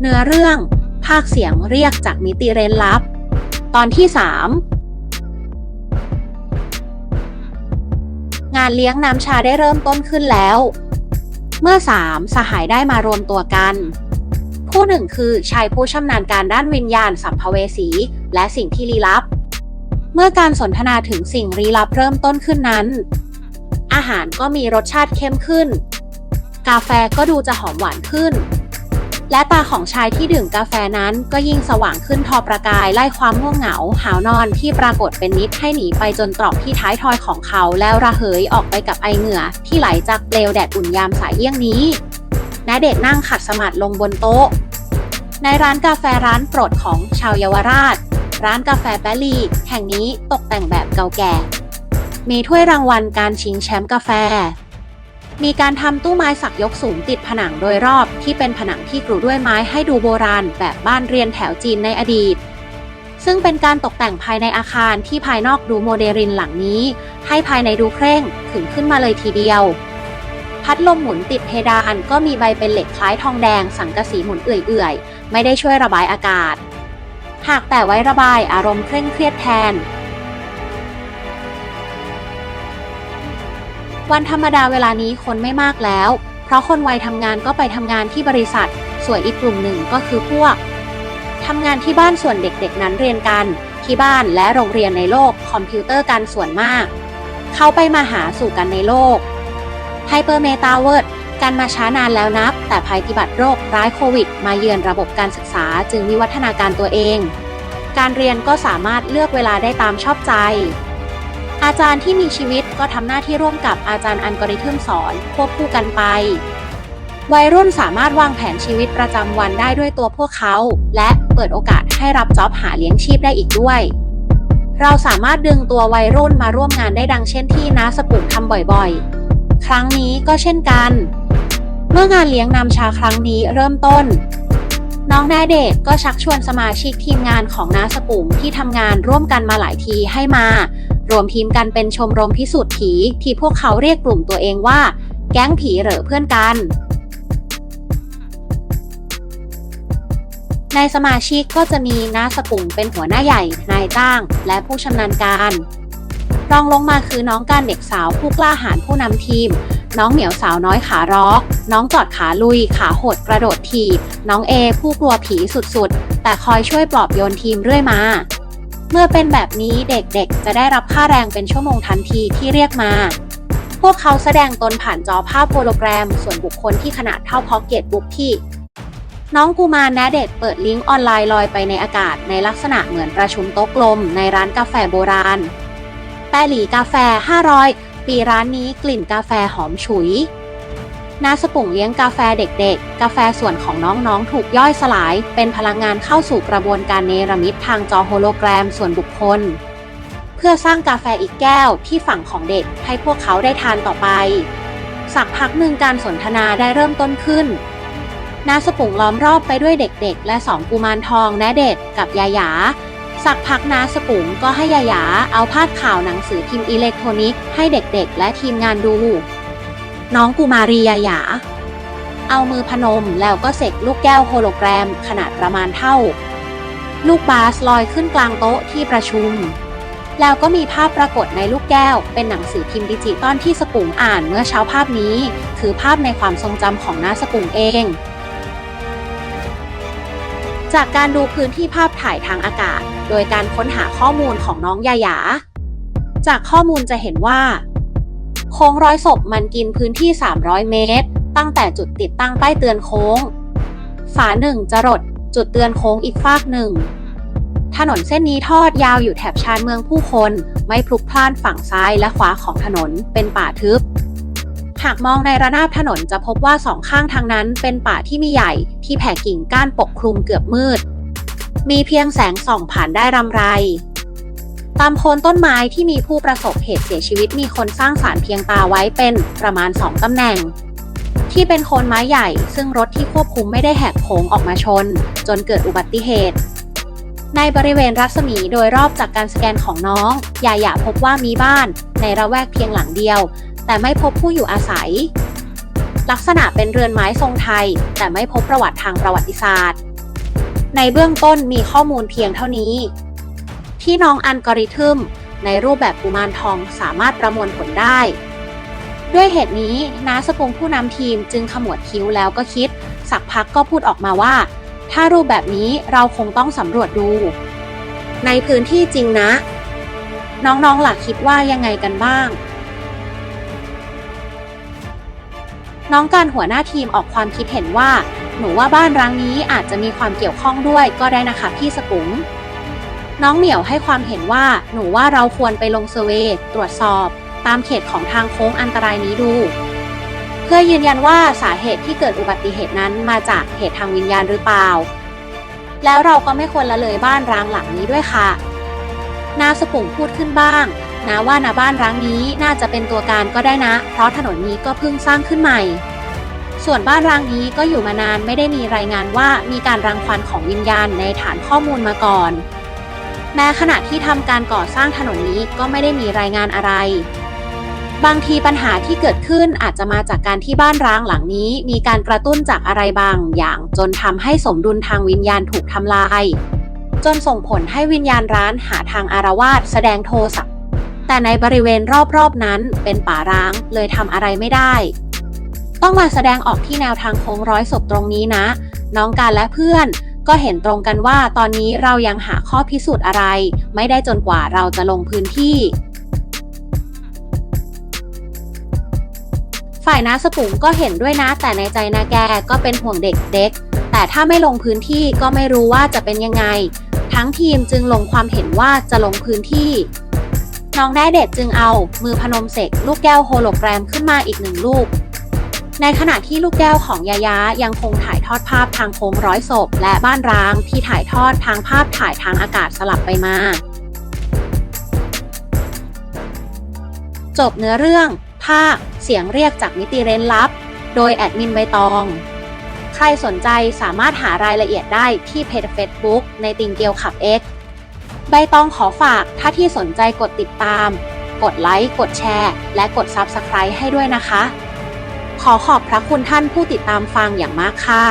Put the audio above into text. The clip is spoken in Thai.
เนื้อเรื่อง ภาคเสียงเรียกจากมิติเร้นลับ ตอนที่ 3 งานเลี้ยงน้ำชาได้เริ่มต้นขึ้นแล้ว เมื่อสามสหายได้มารวมตัวกัน ผู้หนึ่งคือชายผู้ชำนาญการด้านวิญญาณสัมภเวสี และสิ่งที่ลี้ลับ เมื่อการสนทนาถึงสิ่งลี้ลับเริ่มต้นขึ้นนั้น อาหารก็มีรสชาติเข้มขึ้น กาแฟก็ดูจะหอมหวานขึ้น และตาของชายที่ดื่มกาแฟนั้นก็ยิ่งสว่างขึ้นทอประกายไล่ความง่วงเหงา หาวนอนที่ปรากฏเป็นนิดให้หนีไปจนตรอกที่ท้ายทอยของเขาแล้วระเหยออกไปกับไอเหงื่อ ที่ไหลจากเปลวแดดอุ่นยามสายเยี่ยงนี้ณเดชน์นั่งขัดสมาธิลงบนโต๊ะ ในร้านกาแฟร้านโปรดของชาวเยาวราช ร้านกาแฟแปลี แห่งนี้ตกแต่งแบบเก่าแก่ มีถ้วยรางวัลการชิงแชมป์กาแฟ มีการทำตู้ไม้สักยกสูงติดผนังโดยรอบ ที่เป็นผนังที่กรุด้วยไม้ให้ดูโบราณ แบบบ้านเรียนแถวจีนในอดีต ซึ่งเป็นการตกแต่งภายในอาคารที่ภายนอกดูโมเดรินหลังนี้ ให้ภายในดูเคร่งขึงขึ้นมาเลยทีเดียว พัดลมหมุนติดเพดานก็มีใบเป็นเหล็กคล้ายทองแดง สังกะสีหมุนเอื่อยๆ ไม่ได้ช่วยระบายอากาศ หากแต่ไว้ระบายอารมณ์เคร่งเครียดแทน วันธรรมดาเวลานี้คนไม่มากแล้ว เพราะคนวัยทำงานก็ไปทำงานที่บริษัท ส่วนอีกกลุ่มหนึ่งก็คือพวกทำงานที่บ้านส่วนเด็กๆนั้นเรียนกัน ที่บ้านและโรงเรียนในโลกคอมพิวเตอร์กันส่วนมาก เขาไปมาหาสู่กันในโลกไฮเปอร์เมตาเวิร์ดกันมาช้านานแล้วนับ แต่ภัยพิบัติโรคร้ายโควิด มาเยือนระบบการศึกษาจึงวิวัฒนาการตัวเอง การเรียนก็สามารถเลือกเวลาได้ตามชอบใจ อาจารย์ที่มีชีวิตก็ทำหน้าที่ร่วมกับอาจารย์อัลกอริทึมสอนควบคู่กันไป วัยรุ่นสามารถวางแผนชีวิตประจำวันได้ด้วยตัวพวกเขา และเปิดโอกาสให้รับจ็อบหาเลี้ยงชีพได้อีกด้วย เราสามารถดึงตัววัยรุ่นมาร่วมงานได้ดังเช่นที่น้าสปุ่มทำบ่อยๆ ครั้งนี้ก็เช่นกัน เมื่องานเลี้ยงนำชาครั้งนี้เริ่มต้นน้องแดเดกก็ชักชวนสมาชิกทีมงานของน้าสปุ่มที่ทำงานร่วมกันมาหลายทีให้มา รวมทีมกันเป็นชมรมพิสูจน์ผี ที่พวกเขาเรียกกลุ่มตัวเองว่า แก๊งผีเหรอเพื่อนกัน ในสมาชิกก็จะมีน้าสปุ่งเป็นหัวหน้าใหญ่ นายจ้าง และผู้ชำนาญการ รองลงมาคือน้องการเด็กสาวผู้กล้าหาญผู้นำทีม น้องเหมียวสาวน้อยขาร้อก น้องจอดขาลุย ขาโหดกระโดดถีบ น้องเอผู้กลัวผีสุดๆ แต่คอยช่วยปลอบโยนทีมเรื่อยมา เมื่อเป็นแบบนี้เด็กๆ จะได้รับค่าแรงเป็นชั่วโมงทันทีที่เรียกมา พวกเขาแสดงตนผ่านจอภาพโฮโลแกรม ส่วนบุคคลที่ขนาดเท่าพ็อกเก็ตบุ๊กที่ น้องกูมารแนเดตเปิดลิงก์ออนไลน์ลอยไปในอากาศในลักษณะเหมือนประชุมโต๊ะกลม ในร้านกาแฟโบราณ แปหลีกาแฟ 500 ปีร้านนี้กลิ่นกาแฟหอมฉุย นาสปุ่งเลี้ยงกาแฟเด็กๆ กาแฟส่วนของน้องๆ ถูกย่อยสลาย เป็นพลังงานเข้าสู่กระบวนการเนรมิตทางจอโฮโลแกรมส่วนบุคคล เพื่อสร้างกาแฟอีกแก้วที่ฝั่งของเด็กให้พวกเขาได้ทานต่อไป สักพักหนึ่งการสนทนาได้เริ่มต้นขึ้นนาสปุ่งล้อมรอบไปด้วยเด็กๆ และสองกุมารทองแนเดตกับยายา สักพักนาสปุ่งก็ให้ยายาเอาพาดข่าวหนังสือพิมพ์อิเล็กทรอนิกส์ให้เด็กๆ และทีมงานดู น้องกุมารียาหยา เอามือพนมแล้วก็เสกลูกแก้วโฮโลแกรมขนาดประมาณเท่า ลูกบาสลอยขึ้นกลางโต๊ะที่ประชุม แล้วก็มีภาพปรากฏในลูกแก้ว เป็นหนังสือพิมพ์ดิจิตอลที่สปุ่งอ่านเมื่อเช้าภาพนี้ คือภาพในความทรงจำของน้าสปุ่งเอง จากการดูพื้นที่ภาพถ่ายทางอากาศ โดยการค้นหาข้อมูลของน้องยาหยา จากข้อมูลจะเห็นว่า โค้งร้อยศพมันกินพื้นที่ 300 เมตร ตั้งแต่จุดติดตั้งป้ายเตือนโค้ง ฝาหนึ่งจรด จุดเตือนโค้งอีกฟากหนึ่ง ถนนเส้นนี้ทอดยาวอยู่แถบชานเมืองผู้คน ไม่พลุกพล่านฝั่งซ้ายและขวาของถนนเป็นป่าทึบ หากมองในระนาบถนนจะพบว่าสองข้างทางนั้นเป็นป่าที่มีใหญ่ที่แผ่กิ่งก้านปกคลุมเกือบมืด มีเพียงแสงส่องผ่านได้รำไร ตามโคนต้นไม้ที่มีผู้ประสบเหตุเสียชีวิตมีคนสร้างสารเพียงตาไว้เป็นประมาณ 2 ตำแหน่ง ที่เป็นโคนไม้ใหญ่ ซึ่งรถที่ควบคุมไม่ได้แหกโค้งออกมาชน จนเกิดอุบัติเหตุ ในบริเวณรัศมีโดยรอบจากการสแกนของน้องยาหยาพบว่ามีบ้าน ในระแวกเพียงหลังเดียว แต่ไม่พบผู้อยู่อาศัย ลักษณะเป็นเรือนไม้ทรงไทย แต่ไม่พบประวัติทางประวัติศาสตร์ ในเบื้องต้นมีข้อมูลเพียงเท่านี้ ที่น้องอัลกอริทึมในรูปแบบกุมารทองสามารถประมวลผลได้ ด้วยเหตุนี้น้าสกุงผู้นำทีมจึงขมวดคิ้วแล้วก็คิด สักพักก็พูดออกมาว่า ถ้ารูปแบบนี้เราคงต้องสำรวจดู ในพื้นที่จริงนะ น้องๆหลักคิดว่ายังไงกันบ้าง น้องการหัวหน้าทีมออกความคิดเห็นว่า หนูว่าบ้านร้างนี้อาจจะมีความเกี่ยวข้องด้วยก็ได้นะคะพี่สกุง น้องเหมียวให้ความเห็นว่าหนูว่าเราควรไปลงเซอร์เวย์ตรวจสอบ ตามเขตของทางโค้งอันตรายนี้ดู เพื่อยืนยันว่าสาเหตุที่เกิดอุบัติเหตุนั้นมาจากเหตุทางวิญญาณหรือเปล่า แล้วเราก็ไม่ควรละเลยบ้านร้างหลังนี้ด้วยค่ะนาสกุงพูดขึ้นบ้างนะว่านาบ้านร้างนี้น่าจะเป็นตัวการก็ได้นะ เพราะถนนนี้ก็เพิ่งสร้างขึ้นใหม่ ส่วนบ้านร้างนี้ก็อยู่มานานไม่ได้มีรายงานว่ามีการรังควานของวิญญาณในฐานข้อมูลมาก่อน แม้ขณะที่ทำการก่อสร้างถนนนี้ก็ไม่ได้มีรายงานอะไร บางทีปัญหาที่เกิดขึ้นอาจจะมาจากการที่บ้านร้างหลังนี้ มีการกระตุ้นจากอะไรบางอย่างจนทำให้สมดุลทางวิญญาณถูกทำลาย จนส่งผลให้วิญญาณร้านหาทางอารวาสแสดงโทสะแต่ในบริเวณรอบๆนั้นเป็นป่าร้างเลยทำอะไรไม่ได้ ต้องมาแสดงออกที่แนวทางโค้งร้อยศพตรงนี้นะ น้องการและเพื่อน ก็เห็นตรงกันว่าตอนนี้เรายังหาข้อพิสูจน์อะไร ไม่ได้จนกว่าเราจะลงพื้นที่ ฝ่ายน้าสปุ๋งก็เห็นด้วยนะ แต่ในใจนาแกก็เป็นห่วงเด็กเด็ก แต่ถ้าไม่ลงพื้นที่ก็ไม่รู้ว่าจะเป็นยังไง ทั้งทีมจึงลงความเห็นว่าจะลงพื้นที่น้องได้เด็ดจึงเอา มือพนมเสกลูกแก้วโฮโลแกรมขึ้นมาอีกหนึ่งลูก ในขณะที่ลูกแก้วของยายายังคงถ่ายทอดภาพทางโค้งร้อยศพ และบ้านร้างที่ถ่ายทอดทางภาพถ่ายทางอากาศสลับไปมา จบเนื้อเรื่องภาคเสียงเรียกจากมิติเร้นลับ โดยแอดมินใบตอง ใครสนใจสามารถหารายละเอียดได้ที่เพจ Facebook ในติงเกียวขับ X ใบตองขอฝากถ้าที่สนใจกดติดตาม กดไลค์ กดแชร์ และกด Subscribe ให้ด้วยนะคะ ขอขอบพระคุณท่านผู้ติดตามฟังอย่างมากค่ะ